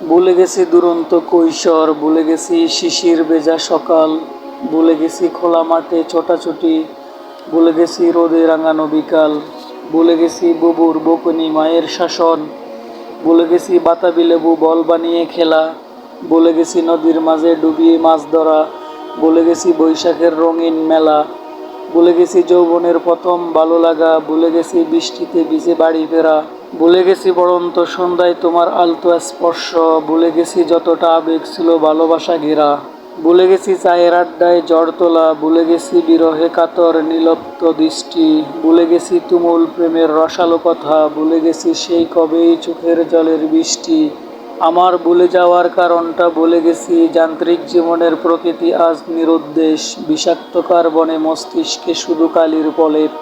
ভুলে গেছি দুরন্ত কৈশোর ভুলে গেছি শিশির বেজা সকাল ভুলে গেছি খোলা মাঠে ছোটাছুটি ভুলে গেছি রোদে রাঙানো বিকাল ভুলে গেছি বুবুর বকুনি মায়ের শাসন ভুলে গেছি বাতাবি লেবু বল বানিয়ে খেলা ভুলে গেছি নদীর মাঝে ডুবিয়ে মাছ ধরা ভুলে গেছি বৈশাখের রঙিন মেলা ভুলে গেছি যৌবনের প্রথম ভালো লাগা ভুলে গেছি বৃষ্টিতে ভিজে বাড়ি ফেরা ভুলে গেছি বরন্ত সন্ধ্যায় তোমার আলতো স্পর্শ, ভুলে গেছি যতটা আবেগ ছিল ভালোবাসা ঘেরা। ভুলে গেছি চায়ের আড্ডায় জ্বর তোলা, ভুলে গেছি বিরহে কাতর নিলপ্ত দৃষ্টি, ভুলে গেছি তুমুল প্রেমের রসালো কথা, ভুলে গেছি সেই কবেই চোখের জলের বৃষ্টি। আমার ভুলে যাওয়ার কারণটা বলে গেছি যান্ত্রিক জীবনের প্রকৃতি আজ নিরুদ্দেশ বিষাক্ত কার্বনে মস্তিষ্কে শুধু কালির প্রলেপ।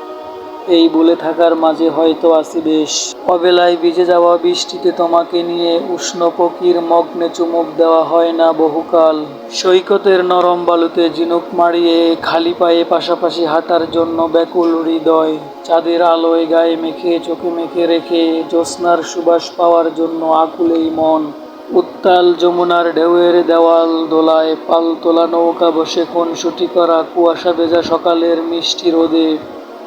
এই বলে থাকার মাঝে হয়তো আছি বেশ। অবেলায় ভিজে যাওয়া বৃষ্টিতে তোমাকে নিয়ে উষ্ণ পকির মগ্নে চুমুক দেওয়া হয় না বহুকাল। সৈকতের নরম বালুতে ঝিনুক মারিয়ে খালি পায়ে পাশাপাশি হাঁটার জন্য ব্যাকুল হৃদয়। চাঁদের আলোয় গায়ে মেখে, চোখে মেখে রেখে জ্যোৎস্নার সুবাস পাওয়ার জন্য আকুলেই মন। উত্তাল যমুনার ঢেউয়ের দেওয়াল দোলায় পাল তোলা নৌকা বসে, খুনসুটি করা কুয়াশা ভেজা সকালের মিষ্টি রোদে।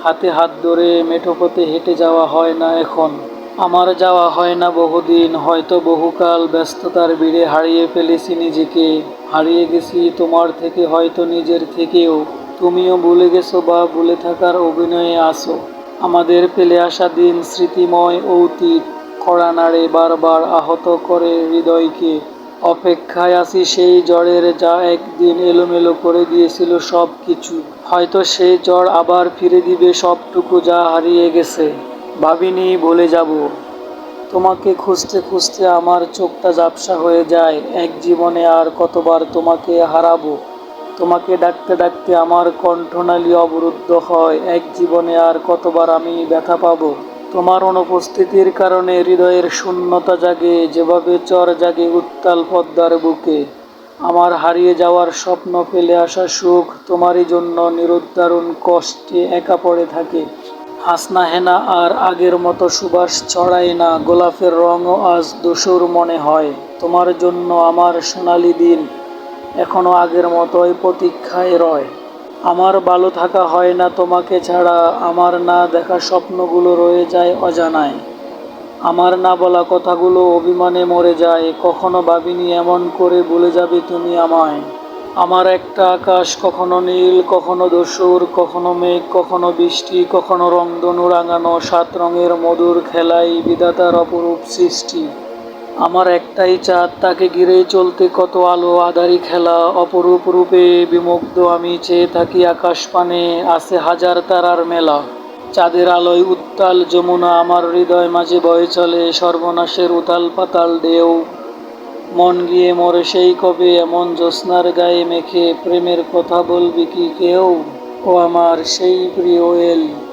হাতে হাত ধরে মেঠো পথে হেঁটে যাওয়া হয় না এখন। আমার যাওয়া হয় না বহুদিন, হয়তো বহুকাল ব্যস্ততার ভিড়ে হারিয়ে ফেলেছি নিজেকে। হারিয়ে গেছি তোমার থেকে, হয়তো নিজের থেকেও। তুমিও ভুলে গেছো বা ভুলে থাকার অভিনয়ে আসো আমাদের ফেলে আসা দিন স্মৃতিময় অতীত, কড়া নাড়ে বারবার আহত করে হৃদয়কে। অপেক্ষায় আছি, সেই জ্বরের যা একদিন এলোমেলো করে দিয়েছিল সব কিছু হয়তো সেই জ্বর আবার ফিরে দিবে সবটুকু যা হারিয়ে গেছে। ভাবিনি বলে যাব। তোমাকে খুঁজতে খুঁজতে আমার চোখটা ঝাপসা হয়ে যায়। এক জীবনে আর কতবার তোমাকে হারাবো? তোমাকে ডাকতে ডাকতে আমার কণ্ঠনালী অবরুদ্ধ হয়। এক জীবনে আর কতবার আমি ব্যথা পাবো? তোমার অনুপস্থিতির কারণে হৃদয়ের শূন্যতা জাগে, যেভাবে চর জাগে উত্তাল পদ্মার বুকে। আমার হারিয়ে যাওয়ার স্বপ্ন ফেলে আসা সুখ তোমারই জন্য নিরুদ্ধারণ কষ্টে একা পড়ে থাকে। হাসনা হেনা আর আগের মতো সুবাস ছড়ায় না, গোলাপের রঙও আজ দোসর মনে হয়। তোমার জন্য আমার সোনালি দিন এখনও আগের মতোই প্রতীক্ষায় রয়। আমার ভালো থাকা হয় না তোমাকে ছাড়া, আমার না দেখা স্বপ্নগুলো রয়ে যায় অজানায়। আমার না বলা কথাগুলো অভিমানে মরে যায়, কখনো ভাবিনি এমন করে ভুলে যাবে তুমি আমায়। আমার একটা আকাশ, কখনো নীল, কখনো দস্যুর কখনো মেঘ, কখনো বৃষ্টি, কখনো রংধনু রাঙানো, সাত রঙের মধুর খেলাই, বিধাতার অপরূপ সৃষ্টি। আমার একটাই চাঁদ, তাকে ঘিরেই চলতে কত আলো, আধারি খেলা, অপরূপ রূপে বিমুগ্ধ আমি চেয়ে থাকি আকাশ পানে, আছে হাজার তারার মেলা। চাঁদের আলোয় উত্তাল যমুনা আমার হৃদয় মাঝে বয়ে চলে, সর্বনাশের উতাল পাতাল ঢেউ। মন গিয়ে মরে সেই কবে এমন জ্যোৎস্নার গায়ে মেখে প্রেমের কথা বলবি কি কেউ? ও আমার সেই প্রিয় এল।